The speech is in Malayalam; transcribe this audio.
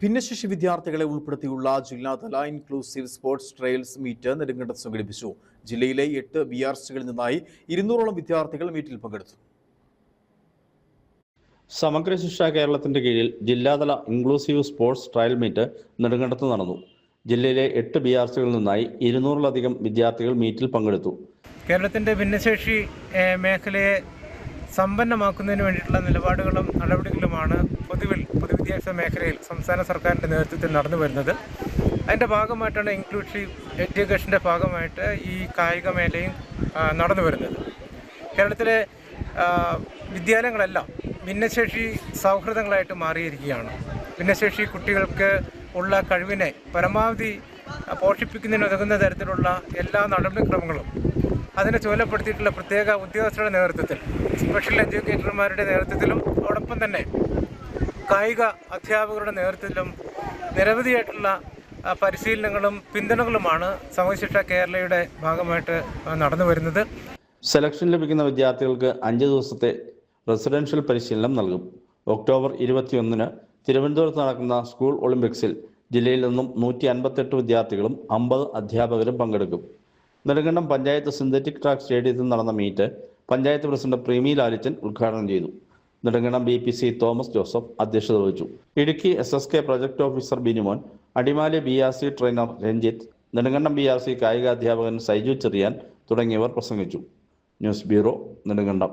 ഭിന്നശേഷി വിദ്യാർത്ഥികളെ ഉൾപ്പെടുത്തിയുള്ള ജില്ലാതല ഇൻക്ലൂസീവ് സ്പോർട്സ് ട്രയൽസ് മീറ്റ് നെടുങ്കണ്ടത്ത് സംഘടിപ്പിച്ചു. ജില്ലയിലെ എട്ട് ബി ആർ സികളിൽ നിന്നായി ഇരുന്നൂറോളം വിദ്യാർത്ഥികൾ മീറ്റിൽ പങ്കെടുത്തു. സമഗ്ര ശിക്ഷ കേരളത്തിന്റെ കീഴിൽ ജില്ലാതല ഇൻക്ലൂസീവ് സ്പോർട്സ് ട്രയൽ മീറ്റ് നെടുങ്കണ്ടത്ത് നടന്നു. ജില്ലയിലെ എട്ട് ബി ആർ സികളിൽ നിന്നായി ഇരുന്നൂറിലധികം വിദ്യാർത്ഥികൾ മീറ്റിൽ പങ്കെടുത്തു. കേരളത്തിന്റെ ഭിന്നശേഷി മേഖലയെ സമ്പന്നമാക്കുന്നതിന് വേണ്ടിയിട്ടുള്ള നിലപാടുകളും നടപടികളുമാണ് പൊതുവിൽ പൊതുവിദ്യാഭ്യാസ മേഖലയിൽ സംസ്ഥാന സർക്കാരിന്റെ നേതൃത്വത്തിൽ നടന്നു വരുന്നത്. അതിന്റെ ഭാഗമായിട്ടാണ് ഇൻക്ലൂസീവ് എഡ്യൂക്കേഷന്റെ ഭാഗമായിട്ട് ഈ കായിക മേഖലയും നടന്നു വരുന്നത്. കേരളത്തിലെ വിദ്യാലയങ്ങളെല്ലാം ഭിന്നശേഷി സൗഹൃദങ്ങളായിട്ട് മാറിയിരിക്കുകയാണ്. ഭിന്നശേഷി കുട്ടികൾക്ക് ഉള്ള കഴിവിനെ പരമാവധി ആ, പോഷിപ്പിക്കുന്നതിന് ഉതകുന്ന തരത്തിലുള്ള എല്ലാ നടപടിക്രമങ്ങളും അതിനെ ചുമതലപ്പെടുത്തിയിട്ടുള്ള പ്രത്യേക ഉദ്യോഗസ്ഥരുടെ നേതൃത്വത്തിൽ സ്പെഷ്യൽ എഡ്യൂക്കേറ്റർമാരുടെ നേതൃത്വത്തിലും അതോടൊപ്പം തന്നെ കായിക അധ്യാപകരുടെ നേതൃത്വത്തിലും നിരവധിയായിട്ടുള്ള പരിശീലനങ്ങളും പിന്തുണകളുമാണ് സമശിക്ഷ കേരളയുടെ ഭാഗമായിട്ട് നടന്നു വരുന്നത്. സെലക്ഷൻ ലഭിക്കുന്ന വിദ്യാർത്ഥികൾക്ക് അഞ്ച് ദിവസത്തെ റെസിഡൻഷ്യൽ പരിശീലനം നൽകും. ഒക്ടോബർ ഇരുപത്തിയൊന്നിന് തിരുവനന്തപുരത്ത് നടക്കുന്ന സ്കൂൾ ഒളിമ്പിക്സിൽ ജില്ലയിൽ നിന്നും നൂറ്റി അൻപത്തെട്ട് വിദ്യാർത്ഥികളും അമ്പത് അധ്യാപകരും പങ്കെടുക്കും. നെടുങ്കണ്ടം പഞ്ചായത്ത് സിന്തറ്റിക് ട്രാക്ക് സ്റ്റേഡിയത്തിൽ നടന്ന മീറ്റ് പഞ്ചായത്ത് പ്രസിഡന്റ് പ്രീമി ലാലിച്ചൻ ഉദ്ഘാടനം ചെയ്തു. Nedumkandam B P C Thomas Joseph അധ്യക്ഷത വഹിച്ചു. Idukki S S K project officer Binumon Adimali B R C trainer Ranjith Nedumkandam B R C കായികാധ്യാപകൻ Saiju Cherian തുടങ്ങിയവർ പ്രസംഗിച്ചു. News bureau Nedumkandam.